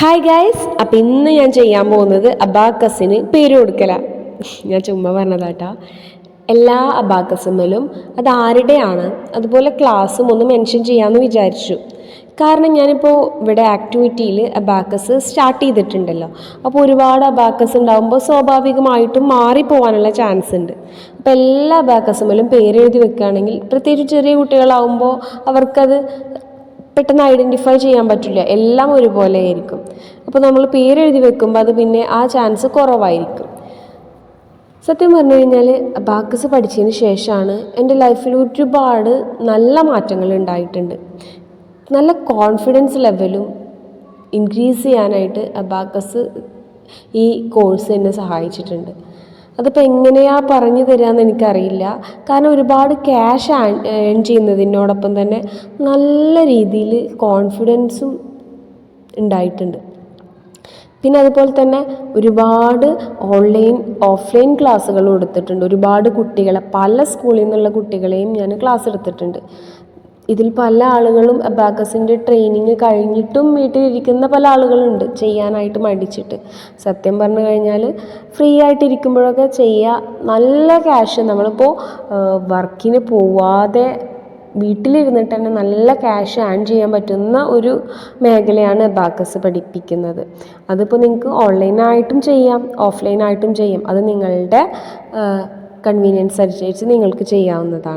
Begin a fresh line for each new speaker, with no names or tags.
Hi guys അപ്പം ഇന്ന് ഞാൻ ചെയ്യാൻ പോകുന്നത് അബാക്കസിന് പേര് കൊടുക്കല. ഞാൻ ചുമ്മാ പറഞ്ഞതാട്ടാ. എല്ലാ അബാക്കസുമ്മലും അത് ആരുടെയാണ്? അതുപോലെ ക്ലാസ്സും ഒന്ന് മെൻഷൻ ചെയ്യാമെന്ന് വിചാരിച്ചു. കാരണം ഞാനിപ്പോൾ ഇവിടെ ആക്ടിവിറ്റിയിൽ അബാക്കസ് സ്റ്റാർട്ട് ചെയ്തിട്ടുണ്ടല്ലോ. അപ്പോൾ ഒരുപാട് അബാക്കസ് ഉണ്ടാകുമ്പോൾ സ്വാഭാവികമായിട്ടും മാറിപ്പോകാനുള്ള ചാൻസ് ഉണ്ട്. അപ്പോൾ എല്ലാ അബാക്കസുമ്മലും പേരെഴുതി വെക്കുകയാണെങ്കിൽ പ്രത്യേകിച്ച് ചെറിയ കുട്ടികളാവുമ്പോൾ അവർക്കത് പെട്ടെന്ന് ഐഡന്റിഫൈ ചെയ്യാൻ പറ്റില്ല. എല്ലാം ഒരുപോലെ ആയിരിക്കും. അപ്പോൾ നമ്മൾ പേരെഴുതി വെക്കുമ്പോൾ അത് പിന്നെ ആ ചാൻസ് കുറവായിരിക്കും. സത്യം പറഞ്ഞു കഴിഞ്ഞാൽ ബാക്കസ് പഠിച്ചതിന് ശേഷമാണ് എന്റെ ലൈഫിൽ ഒരുപാട് നല്ല മാറ്റങ്ങൾ ഉണ്ടായിട്ടുണ്ട്. നല്ല കോൺഫിഡൻസ് ലെവലും ഇൻക്രീസ് ചെയ്യാനായിട്ട് അബാക്കസ് ഈ കോഴ്സ് എന്നെ സഹായിച്ചിട്ടുണ്ട്. അതിപ്പോൾ എങ്ങനെയാ പറഞ്ഞു തരാമെന്ന് എനിക്കറിയില്ല. കാരണം ഒരുപാട് ക്യാഷ് ഏൺ ചെയ്യുന്നതിനോടൊപ്പം തന്നെ നല്ല രീതിയിൽ കോൺഫിഡൻസും ഉണ്ടായിട്ടുണ്ട്. പിന്നെ അതുപോലെ തന്നെ ഒരുപാട് ഓൺലൈൻ ഓഫ്ലൈൻ ക്ലാസ്സുകൾ കൊടുത്തിട്ടുണ്ട് ഒരുപാട് കുട്ടികളെ പല സ്കൂളിൽ നിന്നുള്ള കുട്ടികളെയും ഞാൻ ക്ലാസ് എടുത്തിട്ടുണ്ട്. ഇതിൽ പല ആളുകളും അബാക്കസിന്റെ ട്രെയിനിങ് കഴിഞ്ഞിട്ടും വീട്ടിലിരിക്കുന്ന പല ആളുകളുണ്ട് ചെയ്യാനായിട്ട് മടിച്ചിട്ട്. സത്യം പറഞ്ഞു കഴിഞ്ഞാൽ ഫ്രീ ആയിട്ടിരിക്കുമ്പോഴൊക്കെ ചെയ്യുക നല്ല ക്യാഷ് നമ്മളിപ്പോൾ വർക്കിന് പോവാതെ വീട്ടിലിരുന്നിട്ട് തന്നെ നല്ല ക്യാഷ് ഏൺ ചെയ്യാൻ പറ്റുന്ന ഒരു മേഖലയാണ് അബാക്കസ് പഠിപ്പിക്കുന്നത്. അതിപ്പോൾ നിങ്ങൾക്ക് ഓൺലൈനായിട്ടും ചെയ്യാം ഓഫ്ലൈനായിട്ടും ചെയ്യാം. അത് നിങ്ങളുടെ കൺവീനിയൻസ് അനുസരിച്ച് നിങ്ങൾക്ക് ചെയ്യാവുന്നതാണ്.